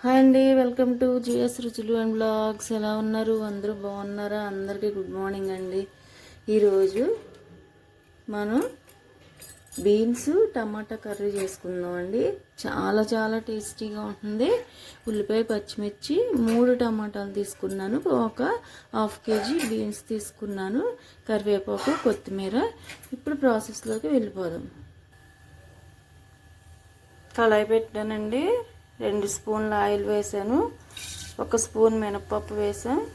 Hi అండి welcome to GS రుచులు and blogs. ఎలా ఉన్నారు? అందరూ బాగున్నారా? అందరికీ గుడ్ మార్నింగ్ అండి. ఈరోజు మనం బీన్స్ టమాటా కర్రీ చేసుకుందాం అండి. చాలా చాలా టేస్టీగా ఉంటుంది. ఉల్లిపాయ పచ్చిమిర్చి మూడు టమాటాలు తీసుకున్నాను. ఒక హాఫ్ కేజీ బీన్స్ తీసుకున్నాను. కరివేపాకు కొత్తిమీర. ఇప్పుడు ప్రాసెస్లోకి వెళ్ళిపోదాం. కళాయి పెట్టానండి. రెండు స్పూన్ల ఆయిల్ వేసాను. ఒక స్పూన్ మినపప్పు వేసాను.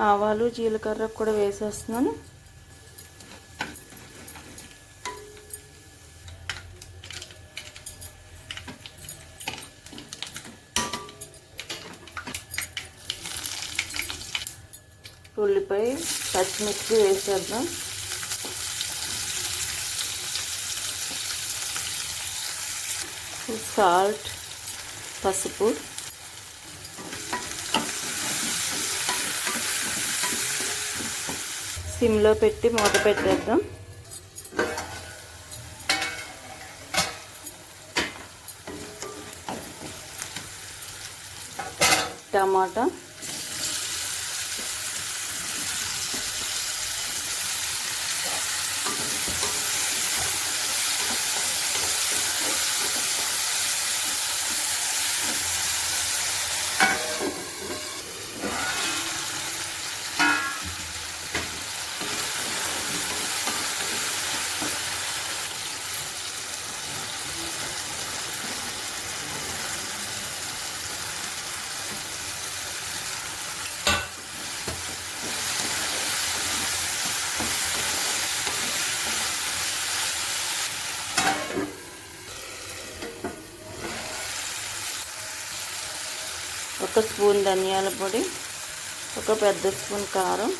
ఆవాలు జీలకర్ర కూడా వేసేస్తున్నాను. ఉల్లిపాయ పచ్చిమిర్చి వేసేద్దాం. సాల్ట్ పసుపు. సిమ్లో పెట్టి మూత పెట్టేద్దాం. టమాటా. ఒక స్పూన్ ధనియాల పొడి ఒక పెద్ద స్పూన్ కారం.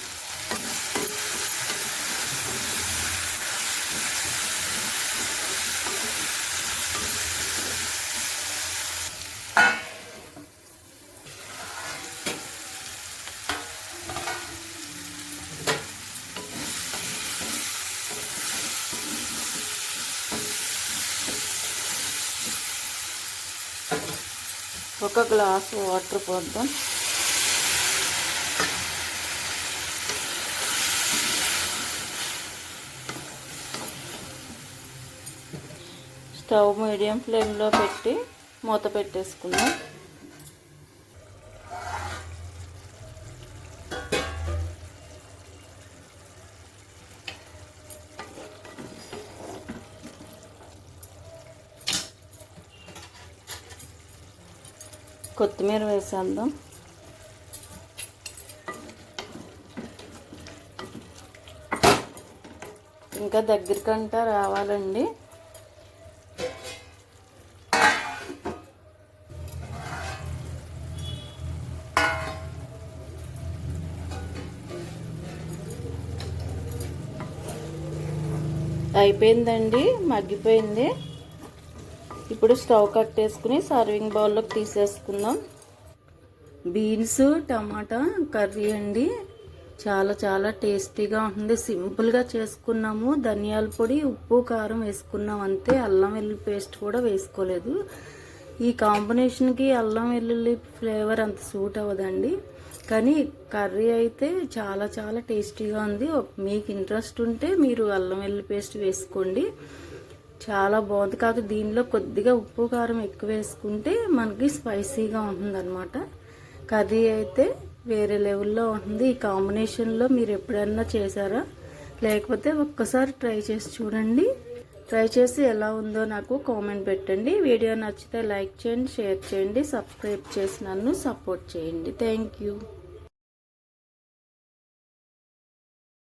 ఒక గ్లాస్ వాటర్ పోద్దాం. స్టవ్ మీడియం ఫ్లేమ్లో పెట్టి మూత పెట్టేసుకుందాం. కొత్తిమీర వేసేద్దాం. ఇంకా దగ్గరికంటా రావాలండి. అయిపోయిందండి మగ్గిపోయింది. ఇప్పుడు స్టవ్ కట్టేసుకుని సర్వింగ్ బౌల్లోకి తీసేసుకుందాం. బీన్స్ టమాటా కర్రీ అండి. చాలా చాలా టేస్టీగా ఉంటుంది సింపుల్గా చేసుకున్నాము. ధనియాల పొడి ఉప్పు కారం వేసుకున్నాం. అంతే. అల్లం వెల్లుల్లి పేస్ట్ కూడా వేసుకోలేదు. ఈ కాంబినేషన్కి అల్లం వెల్లుల్లి ఫ్లేవర్ అంత సూట్ అవ్వదండి. కానీ కర్రీ అయితే చాలా చాలా టేస్టీగా ఉంది. మీకు ఇంట్రెస్ట్ ఉంటే మీరు అల్లం వెల్లుల్లి పేస్ట్ వేసుకోండి. చాలా బాగుంది. కాదు దీనిలో కొద్దిగా ఉప్పు కారం ఎక్కువ వేసుకుంటే మనకి స్పైసీగా ఉంటుందన్నమాట. కర్రీ అయితే వేరే లెవెల్లో ఉంటుంది ఈ కాంబినేషన్లో మీరు ఎప్పుడన్నా చేశారా? లేకపోతే ఒక్కసారి ట్రై చేసి చూడండి. ట్రై చేసి ఎలా ఉందో నాకు కామెంట్ పెట్టండి. వీడియో నచ్చితే లైక్ చేయండి షేర్ చేయండి సబ్స్క్రైబ్ చేసి నన్ను సపోర్ట్ చేయండి. Thank you.